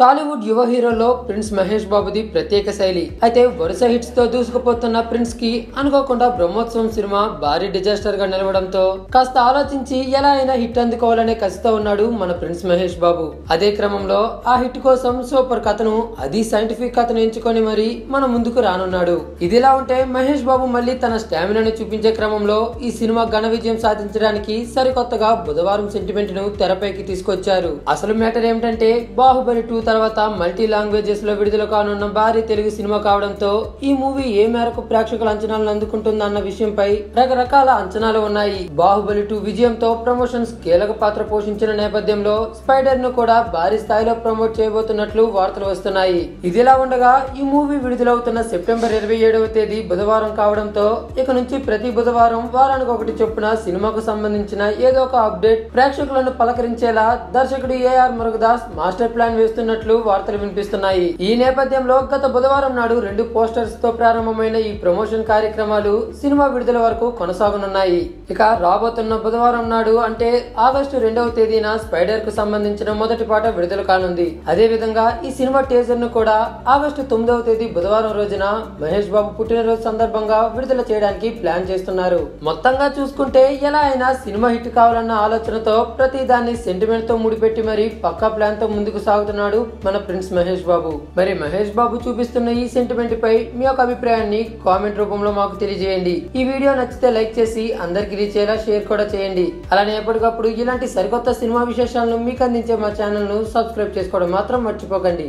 టాలీవుడ్ యువ హీరోలో ప్రిన్స్ మహేష్ బాబుది ప్రత్యేక శైలి. అయితే వరుస హిట్స్తో దూసుకుపోతున్న ప్రిన్స్కి అనుకోకుండా బ్రహ్మోత్సవం సినిమా భారీ డిజాస్టర్గా నిలవడంతో కాస్త ఆలోచించి ఎలా అయినా హిట్ అందుకోవాలనే కసితో ఉన్నాడు మన ప్రిన్స్ మహేష్ బాబు. అదే క్రమంలో ఆ హిట్ కోసం సూపర్ కథను అది సైంటిఫిక్ కథను ఎంచుకొని మరి మన ముందుకు రానున్నాడు. ఇదిలా ఉంటే మహేష్ బాబు మళ్ళీ తన స్టామినాను చూపించే క్రమంలో ఈ సినిమా ఘన విజయం సాధించడానికి సరికొత్తగా బుధవారం సెంటిమెంట్ను తెరపైకి తీసుకొచ్చారు. అసలు మ్యాటర్ ఏమిటంటే బాహుబలి టూ తర్వాత మల్టీ లాంగ్వేజెస్లో విడుదల కానున్న భారీ తెలుగు సినిమా కావడంతో ఈ మూవీ ఏ మేరకు ప్రేక్షకుల అంచనాలను అందుకుంటుందన్న విషయంపై రకరకాల అంచనాలు ఉన్నాయి. బాహుబలి టూ విజయంతో ప్రమోషన్స్ కీలక పాత్ర పోషించిన నేపథ్యంలో స్పైడర్ను కూడా భారీ స్థాయిలో ప్రమోట్ చేయబోతున్నట్లు వార్తలు వస్తున్నాయి. ఇదిలా ఉండగా ఈ మూవీ విడుదలవుతున్న సెప్టెంబర్ ఇరవై ఏడవ తేదీ బుధవారం కావడంతో ఇక నుంచి ప్రతి బుధవారం వారానికి ఒకటి చొప్పున సినిమాకు సంబంధించిన ఏదో ఒక అప్డేట్ ప్రేక్షకులను పలకరించేలా దర్శకుడు ఏఆర్ మురుగదాస్ మాస్టర్ ప్లాన్ చేస్తున్నట్లు వార్తలు వినిపిస్తున్నాయి. ఈ నేపథ్యంలో గత బుధవారం నాడు రెండు పోస్టర్స్తో ప్రారంభమైన ఈ ప్రమోషన్ కార్యక్రమాలు సినిమా విడుదల వరకు కొనసాగనున్నాయి. ఇక రాబోతున్న బుధవారం నాడు అంటే ఆగస్టు రెండవ తేదీన స్పైడర్కు సంబంధించిన మొదటి పాట విడుదల కానుంది. అదే విధంగా ఈ సినిమా టీజర్ను కూడా ఆగస్టు తొమ్మిదవ తేదీ బుధవారం రోజున మహేష్ బాబు పుట్టినరోజు సందర్భంగా విడుదల చేయడానికి ప్లాన్ చేస్తున్నారు. మొత్తంగా చూసుకుంటే ఎలా అయినా సినిమా హిట్ కావాలన్న ఆలోచనతో ప్రతి దాన్ని సెంటిమెంట్తో ముడిపెట్టి మరి పక్కా ప్లాన్తో ముందుకు సాగుతున్నాడు మన ప్రిన్స్ మహేష్ బాబు. మరి మహేష్ బాబు చూపిస్తున్న ఈ సెంటిమెంట్ పై మీ యొక్క అభిప్రాయాన్ని కామెంట్ రూపంలో మాకు తెలియజేయండి. ఈ వీడియో నచ్చితే లైక్ చేసి అందరికి రీచ్ అయ్యేలా షేర్ కూడా చేయండి. అలానే ఎప్పటికప్పుడు ఇలాంటి సరికొత్త సినిమా విశేషాలను మీకు అందించే మా ఛానల్ను సబ్స్క్రైబ్ చేసుకోవడం మాత్రం మర్చిపోకండి.